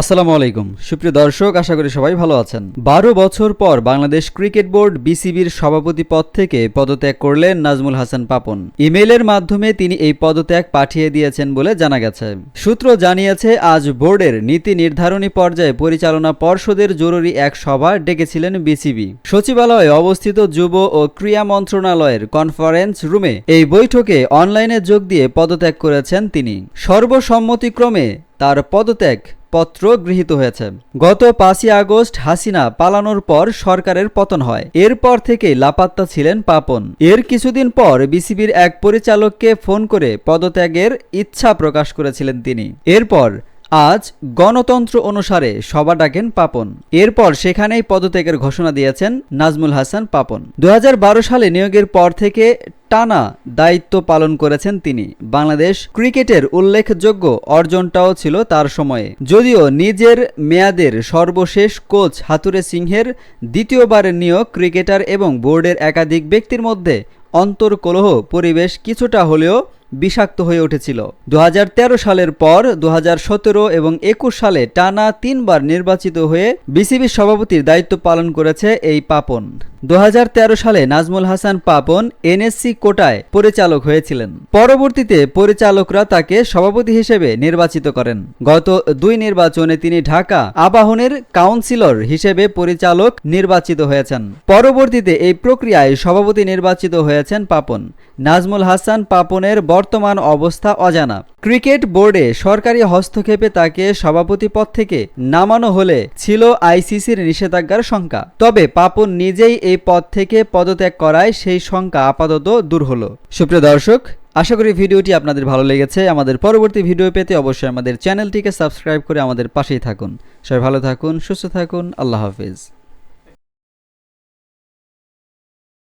আসসালামু আলাইকুম। সুপ্রিয় দর্শক, আশা করি সবাই ভালো আছেন। বারো বছর পর বাংলাদেশ ক্রিকেট বোর্ড বিসিবির সভাপতি পদ থেকে পদত্যাগ করলেন নাজমুল হাসান পাপন। ইমেইলের মাধ্যমে তিনি এই পদত্যাগ পাঠিয়ে দিয়েছেন বলে জানা গেছে। সূত্র জানিয়েছে, আজ বোর্ডের নীতি নির্ধারণী পর্যায়ে পরিচালনা পর্ষদের জরুরি এক সভা ডেকেছিলেন বিসিবি। সচিবালয়ে অবস্থিত যুব ও ক্রীড়া মন্ত্রণালয়ের কনফারেন্স রুমে এই বৈঠকে অনলাইনে যোগ দিয়ে পদত্যাগ করেছেন তিনি। সর্বসম্মতিক্রমে তার পদত্যাগ পত্র গৃহীত হয়েছে। গত পাঁচই আগস্ট হাসিনা পালানোর পর সরকারের পতন হয়। এরপর থেকে লাপাত্তা ছিলেন পাপন। এর কিছুদিন পর বিসিবির এক পরিচালককে ফোন করে পদত্যাগের ইচ্ছা প্রকাশ করেছিলেন তিনি। এরপর আজ গণতন্ত্র অনুসারে সভা ডাকেন পাপন। এরপর সেখানেই পদত্যাগের ঘোষণা দিয়েছেন নাজমুল হাসান পাপন। দু হাজার বারো সালে নিয়োগের পর থেকে টানা দায়িত্ব পালন করেছেন তিনি। বাংলাদেশ ক্রিকেটের উল্লেখযোগ্য অর্জনটাও ছিল তার সময়ে। যদিও নিজের মেয়াদের সর্বশেষ কোচ হাতুরে সিংহের দ্বিতীয়বারের নিয়োগ ক্রিকেটার এবং বোর্ডের একাধিক ব্যক্তির মধ্যে অন্তর্কলহ পরিবেশ কিছুটা হলেও বিষাক্ত হয়ে উঠেছিল। দুহাজার তেরো সালের পর দুহাজার সতেরো এবং একুশ সালে টানা তিনবার নির্বাচিত হয়ে বিসিবির সভাপতির দায়িত্ব পালন করেছে এই পাপন। দু হাজার তেরো সালে নাজমুল হাসান পাপন এনএসসি কোটায় পরিচালক হয়েছিলেন। পরবর্তীতে পরিচালকরা তাকে সভাপতি হিসেবে নির্বাচিত করেন। গত দুই নির্বাচনে তিনি ঢাকা আবাহনের কাউন্সিলর হিসেবে পরিচালক নির্বাচিত হয়েছেন। পরবর্তীতে এই প্রক্রিয়ায় সভাপতি নির্বাচিত হয়েছেন পাপন। নাজমুল হাসান পাপনের বর্তমান অবস্থা অজানা। ক্রিকেট বোর্ডে সরকারি হস্তক্ষেপে তাকে সভাপতি পদ থেকে নামানো হলে ছিল আইসিসির নিষেধাজ্ঞার শঙ্কা। তবে পাপন নিজেই এই পদ থেকে পদত্যাগ করায় সেই শঙ্কা আপাতত দূর হলো। সুপ্রিয় দর্শক, আশা করি ভিডিওটি আপনাদের ভালো লেগেছে। আমাদের পরবর্তী ভিডিও পেতে অবশ্যই আমাদের চ্যানেলটিকে সাবস্ক্রাইব করে আমাদের পাশেই থাকুন। সবাই ভালো থাকুন, সুস্থ থাকুন, আল্লাহ হাফিজ।